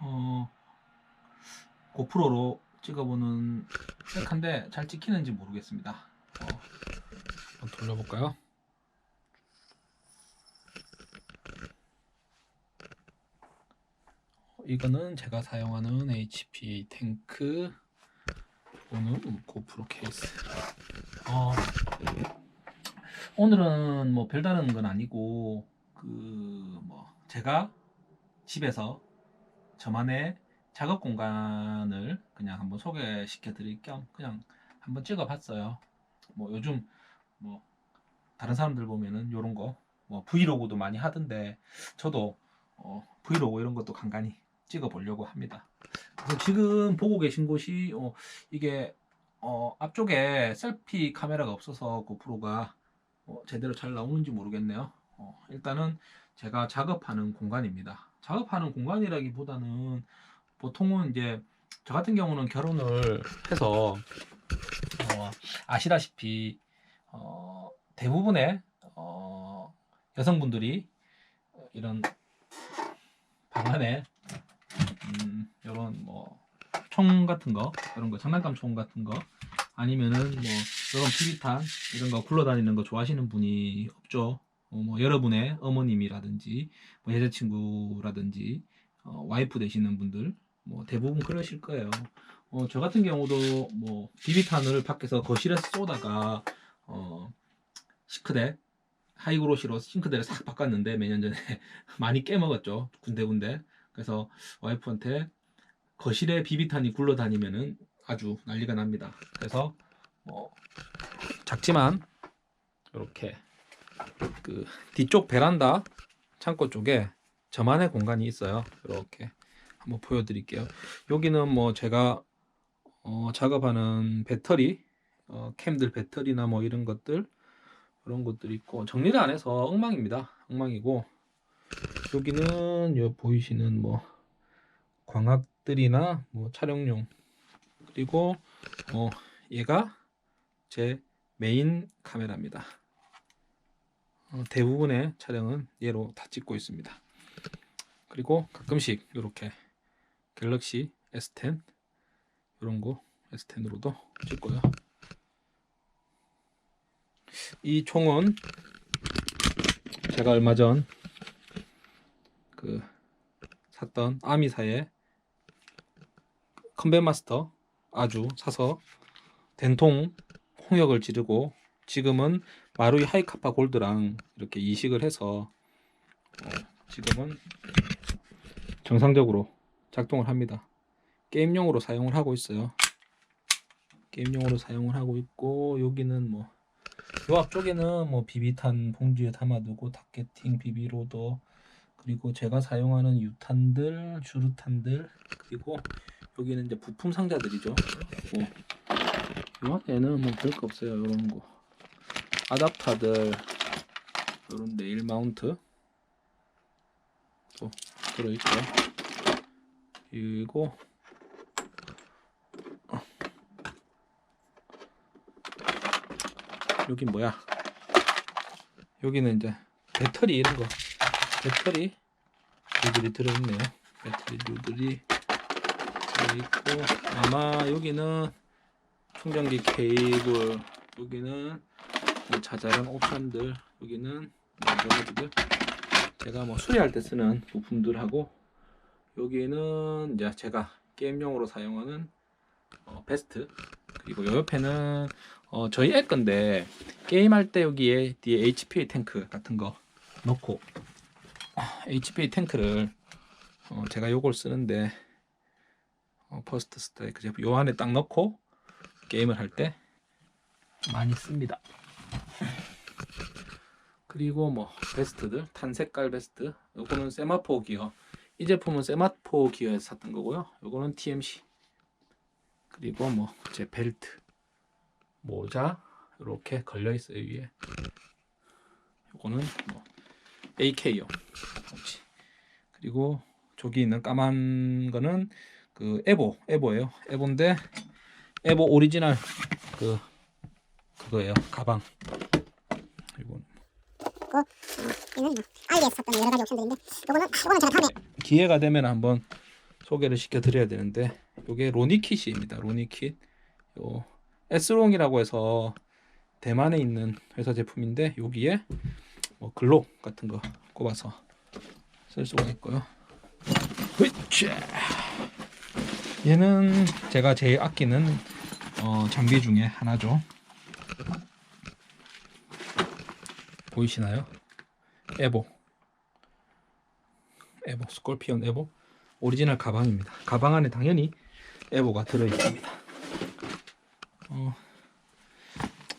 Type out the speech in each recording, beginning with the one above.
어, 고프로로 찍어보는 셀카인데 잘 찍히는지 모르겠습니다. 어, 한번 돌려볼까요? 이거는 제가 사용하는 HP 탱크 이거는 고프로 케이스 어, 오늘은 뭐 별다른 건 아니고 그 뭐 제가 집에서 저만의 작업 공간을 그냥 한번 소개시켜 드릴 겸 그냥 한번 찍어 봤어요 뭐 요즘 뭐 다른 사람들 보면은 요런 거뭐 브이로그도 많이 하던데 저도 어, 브이로그 이런 것도 간간히 찍어 보려고 합니다. 그래서 지금 보고 계신 곳이 어, 이게 어, 앞쪽에 셀피 카메라가 없어서 고프로가 어, 제대로 잘 나오는지 모르겠네요. 어, 일단은 제가 작업하는 공간입니다. 작업하는 공간이라기보다는 보통은 이제 저 같은 경우는 결혼을 해서 어, 아시다시피 어, 대부분의 어, 여성분들이 이런 방 안에 음, 이런 뭐 총 같은 거 이런 거 장난감 총 같은 거 아니면은 뭐 이런 비비탄 이런 거 굴러다니는 거 좋아하시는 분이 없죠. 어, 뭐 여러분의 어머님이라든지 뭐 여자친구라든지 어, 와이프 되시는 분들 뭐 대부분 그러실 거예요. 어, 저 같은 경우도 뭐 비비탄을 밖에서 거실에서 쏘다가 어, 싱크대 하이그로시로 싱크대를 싹 바꿨는데 몇년 전에 많이 깨먹었죠 군데군데 그래서 와이프한테 거실에 비비탄이 굴러다니면은 아주 난리가 납니다. 그래서 어, 작지만 이렇게 그 뒤쪽 베란다 창고 쪽에 저만의 공간이 있어요. 이렇게 한번 보여드릴게요. 여기는 뭐 제가 어, 작업하는 배터리, 어, 캠들 배터리나 뭐 이런 것들 그런 것들이 있고 정리를 안 해서 엉망입니다. 엉망이고 여기는 요 보이시는 뭐 광학들이나 뭐 촬영용 그리고 어 얘가 제 메인 카메라입니다. 어, 대부분의 촬영은 얘로 다 찍고 있습니다. 그리고 가끔씩 이렇게 갤럭시 S10 이런 거 S10으로도 찍고요. 이 총은 제가 얼마 전 그 샀던 아미사의 컴뱃 마스터 아주 사서 된통 홍역을 지르고 지금은 마루이 하이카파 골드랑 이렇게 이식을 해서 어, 지금은 정상적으로 작동을 합니다. 게임용으로 사용을 하고 있어요. 게임용으로 사용을 하고 있고 여기는 뭐 요 앞쪽에는 뭐 비비탄 봉지에 담아두고 타겟팅 비비로더 그리고 제가 사용하는 유탄들 주루탄들 그리고 여기는 이제 부품 상자들이죠. 요 안에는 뭐 별거 없어요. 이런 거 아답터들 이런 네일 마운트 또 들어있고요. 그리고 여긴 뭐야? 여기는 이제 배터리 이런 거 배터리 류들이 들어있네요. 배터리 류들이 들어있고 아마 여기는 충전기 케이블 여기는 뭐 자잘한 옵션들 여기는 뭐 여러 가지들 제가 뭐 수리할 때 쓰는 부품들하고 여기는 이제 제가 게임용으로 사용하는 어, 베스트 그리고 요 옆에는 어, 저희 애 건데 게임할 때 여기에 뒤에 HPA 탱크 같은 거 넣고 아, HPA 탱크를 어, 제가 요걸 쓰는데 어, 퍼스트 스트라이크 제품 요 안에 딱 넣고 게임을 할 때 많이 씁니다. 그리고 뭐 베스트들 탄 색깔 베스트 요거는 세마포 기어. 이 제품은 세마포 기어에서 샀던 거고요. 요거는 TMC 그리고 뭐 제 벨트 모자 이렇게 걸려 있어요 위에. 요거는 뭐 AK용 펀치. 그리고 저기 있는 까만 거는 그 에보 에보예요. 에보인데 에보 오리지널 그 그거예요 가방 얘는 뭐 아이디에서 샀던 여러 가지 옵션들인데 요거는 요거는 제가 다음에 기회가 되면 한번 소개를 시켜드려야 되는데 요게 로니킷입니다. 로니킷. 요 S롱이라고 해서 대만에 있는 회사 제품인데 여기에 뭐 글록 같은 거 꼽아서 쓸 수가 있고요. 얘는 제가 제일 아끼는 어, 장비 중에 하나죠. 보이시나요? 에보. 에보 스콜피온 에보 오리지널 가방입니다. 가방 안에 당연히 에보가 들어 있습니다. 어,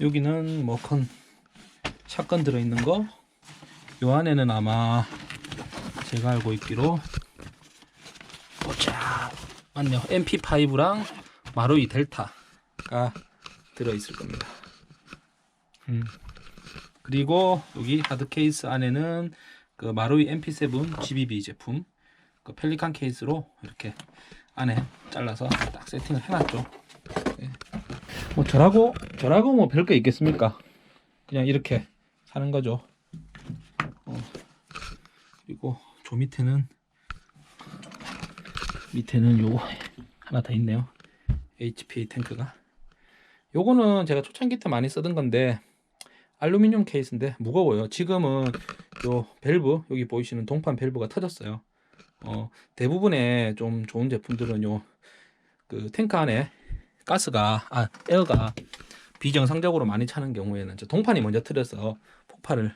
여기는 뭐컨 샷건 들어 있는 거. 요 안에는 아마 제가 알고 있기로 보자 맞네요. MP5랑 마루이 델타가 들어 있을 겁니다. 음. 그리고 여기 하드 케이스 안에는 그 마루이 MP7 GBB 제품 그 펠리칸 케이스로 이렇게 안에 잘라서 딱 세팅을 해놨죠. 네. 뭐 저라고 저라고 뭐 별거 있겠습니까? 그냥 이렇게 사는 거죠. 어. 그리고 저 밑에는 밑에는 요거 하나 더 있네요. HPA 탱크가. 요거는 제가 초창기 때 많이 쓰던 건데 알루미늄 케이스인데 무거워요. 지금은 요 밸브 여기 보이시는 동판 밸브가 터졌어요. 어, 대부분의 좀 좋은 제품들은 요 그 탱크 안에 가스가 아 에어가 비정상적으로 많이 차는 경우에는 저 동판이 먼저 틀려서 폭발을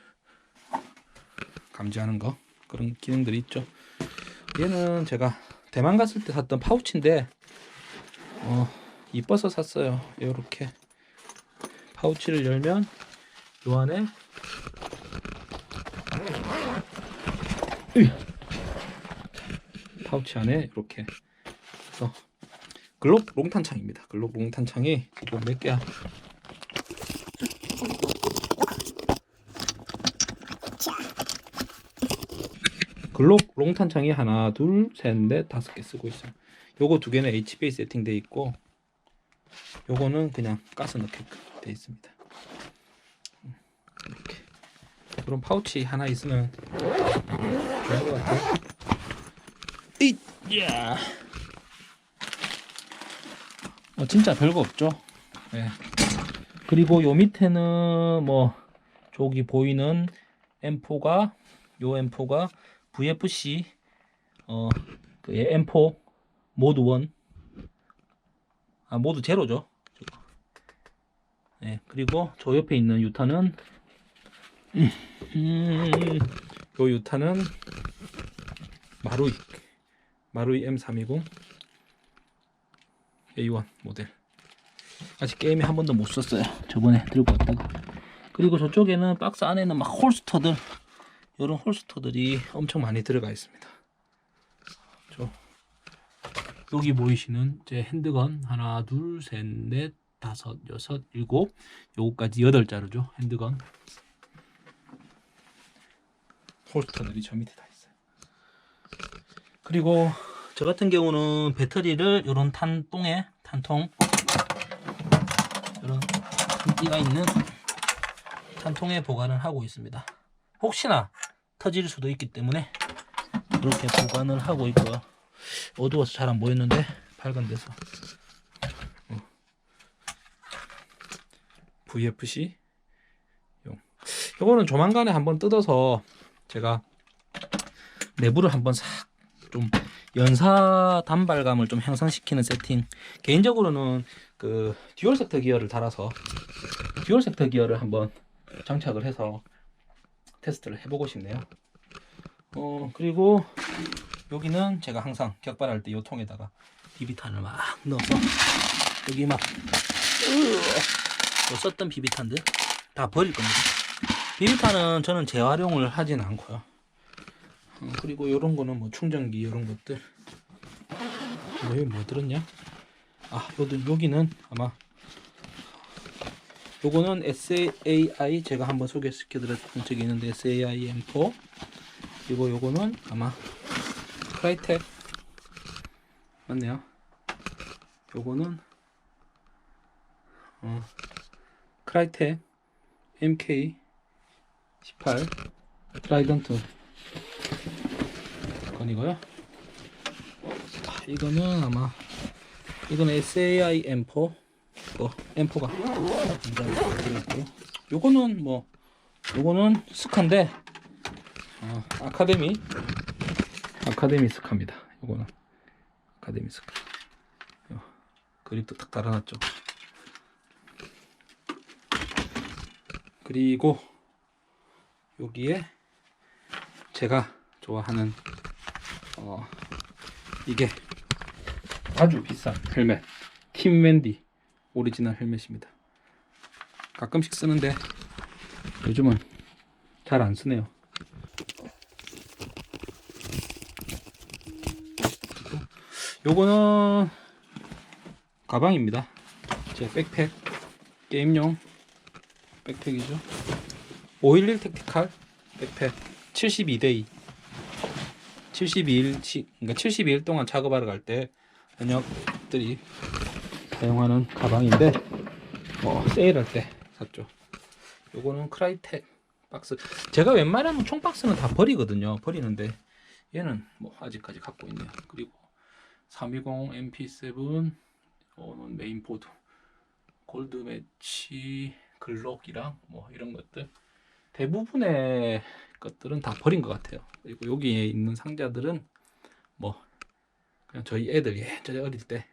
감지하는 거 그런 기능들이 있죠. 얘는 제가 대만 갔을 때 샀던 파우치인데 어 이뻐서 샀어요. 이렇게 파우치를 열면 요 안에. 파우치 안에 이렇게 그래서 글록 롱탄창입니다. 글록 롱탄창이 이거 몇 개야? 글록 롱탄창이 하나, 둘, 셋, 넷, 다섯 개 쓰고 있어요. 요거 두 개는 HBA 세팅돼 있고, 요거는 그냥 가스 넣게끔 돼 있습니다. 이렇게 그런 파우치 하나 있으면 좋을 것 같아요. 이 야. 어, 진짜 별거 없죠. 네. 그리고 요 밑에는 뭐 저기 보이는 M4가 요 M4가 VFC 어 그 M4 모드 1 아, 모두 제로죠. 네, 그리고 저 옆에 있는 유타는 음, 음, 요 유타는 마루이 마루이 M320 A1 모델 아직 게임에 한 번도 못 썼어요. 저번에 들고 왔다가 그리고 저쪽에는 박스 안에는 막 홀스터들 이런 홀스터들이 엄청 많이 들어가 있습니다. 저 여기 보이시는 제 핸드건 하나 둘 셋 넷 다섯 여섯 일곱 요거까지 여덟 자루죠 핸드건 홀스터들이 저 밑에 다 있어요. 그리고 저 같은 경우는 배터리를 이런 탄똥에 탄통 이런 끈기가 있는 탄통에 보관을 하고 있습니다. 혹시나 터질 수도 있기 때문에 이렇게 보관을 하고 있고요. 어두워서 잘 안 보였는데 밝은 데서. 어. VFC 용. 이거는 조만간에 한번 뜯어서 제가 내부를 한번 싹 좀 연사 단발감을 좀 향상시키는 세팅 개인적으로는 그 듀얼 섹터 기어를 달아서 듀얼 섹터 기어를 한번 장착을 해서 테스트를 해보고 싶네요 어 그리고 여기는 제가 항상 격발할 때 이 통에다가 비비탄을 막 넣어서 여기 막 으, 썼던 비비탄들 다 버릴 겁니다. 비비탄은 저는 재활용을 하진 않고요. 어, 그리고 이런 거는 뭐 충전기 이런 것들 여기 뭐 들었냐? 아 여기 여기는 아마 요거는 SAI 제가 한번 소개시켜 드렸던 적이 있는데 SAI M4 그리고 요거는 아마 크라이텍 맞네요. 요거는 어, 크라이텍 MK 18 트라이던트 건이고요. 아, 이거는 아마 이거는 SAI M4 어, M4가 들어있고 요거는 뭐 요거는 스카인데 어, 아카데미 아카데미 스카입니다. 요거는 아카데미 스카 요, 그립도 딱 달아놨죠. 그리고 여기에 제가 좋아하는 어 이게 아주 비싼 헬멧 팀 웬디 오리지널 헬멧입니다. 가끔씩 쓰는데 요즘은 잘 안 쓰네요. 요거는 가방입니다. 제 백팩 게임용 백팩이죠. 511 택티칼 백팩 72데이 72일 치, 그러니까 72일 동안 작업하러 갈 때 현역들이 사용하는 가방인데 뭐 세일할 때 샀죠. 요거는 크라이텍 박스. 제가 웬만하면 총 박스는 다 버리거든요. 버리는데 얘는 뭐 아직까지 갖고 있네요. 그리고 320 MP7 요거는 메인보드 골드 매치 글록이랑 뭐 이런 것들 대부분의 것들은 다 버린 것 같아요. 그리고 여기에 있는 상자들은 뭐 그냥 저희 애들 예전에 어릴 때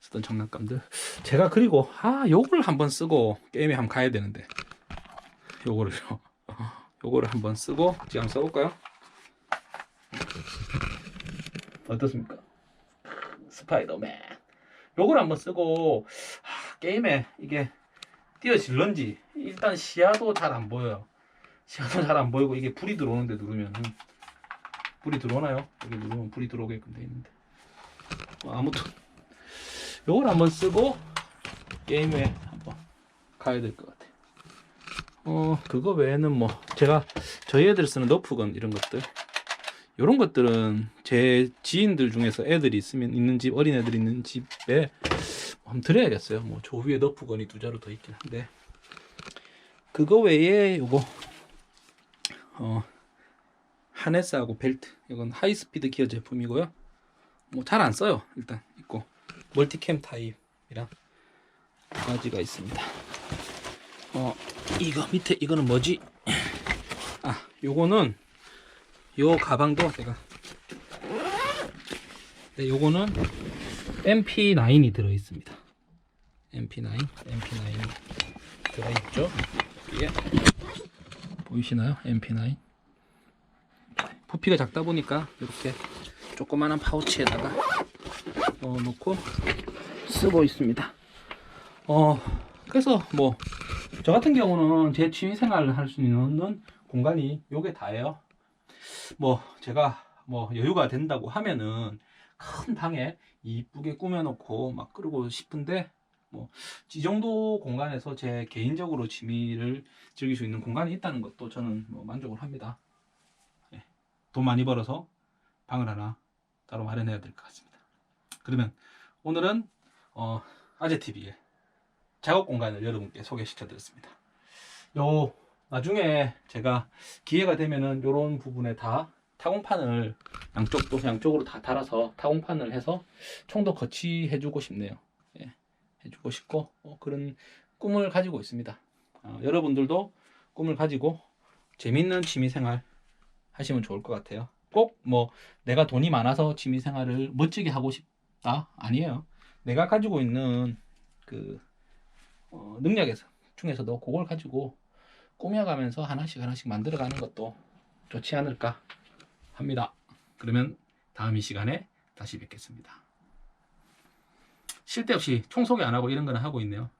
쓰던 장난감들. 제가 그리고 아 요거를 한번 쓰고 게임에 한번 가야 되는데 요거를요. 요거를 한번 쓰고 지금 한번 써볼까요? 어떻습니까? 스파이더맨. 요걸 한번 쓰고 아, 게임에 이게 뛰어질런지 일단 시야도 잘 안 보여요. 시야도 잘 안 보이고 이게 불이 들어오는데 누르면 불이 들어오나요? 여기 누르면 불이 들어오게끔 돼 있는데 어, 아무튼 요걸 한번 쓰고 게임에 한번 가야 될 것 같아요. 어 그거 외에는 뭐 제가 저희 애들 쓰는 너프건 이런 것들 이런 것들은 제 지인들 중에서 애들이 있으면 있는 집 어린 애들 있는 집에 한번 드려야겠어요. 뭐 저 위에 너프건이 두 자루 더 있긴 한데 그거 외에 요거 어 하네스하고 벨트 이건 하이스피드 기어 제품이고요. 뭐 잘 안 써요. 일단 있고 멀티캠 타입이랑 두 가지가 있습니다. 어 이거 밑에 이거는 뭐지? 아 요거는 요 가방도 제가 네 요거는 MP9이 들어 있습니다. MP9, MP9이 들어 있죠. 이게 보이시나요? MP9. 부피가 작다 보니까 이렇게 조그마한 파우치에다가 넣어 놓고 쓰고 있습니다. 어, 그래서 뭐, 저 같은 경우는 제 취미 생활을 할 수 있는 공간이 요게 다예요. 뭐, 제가 뭐 여유가 된다고 하면은 큰 방에 이쁘게 꾸며놓고 막 그러고 싶은데 뭐, 이 정도 공간에서 제 개인적으로 취미를 즐길 수 있는 공간이 있다는 것도 저는 뭐 만족을 합니다. 예. 돈 많이 벌어서 방을 하나 따로 마련해야 될 것 같습니다. 그러면 오늘은 어, 아재 TV의 작업 공간을 여러분께 소개시켜 드렸습니다. 요 나중에 제가 기회가 되면은 요런 부분에 다 타공판을 양쪽도 양쪽으로 다 달아서 타공판을 해서 총도 거치해 주고 싶네요. 예, 해주고 싶고 어, 그런 꿈을 가지고 있습니다. 어, 여러분들도 꿈을 가지고 재밌는 취미 생활 하시면 좋을 것 같아요. 꼭 뭐 내가 돈이 많아서 취미 생활을 멋지게 하고 싶다 아니에요. 내가 가지고 있는 그 어, 능력에서 중에서도 그걸 가지고 꾸며가면서 하나씩 하나씩 만들어가는 것도 좋지 않을까 합니다. 그러면 다음 이 시간에 다시 뵙겠습니다. 쉴데 없이 총 소개 안 하고 이런 거는 하고 있네요.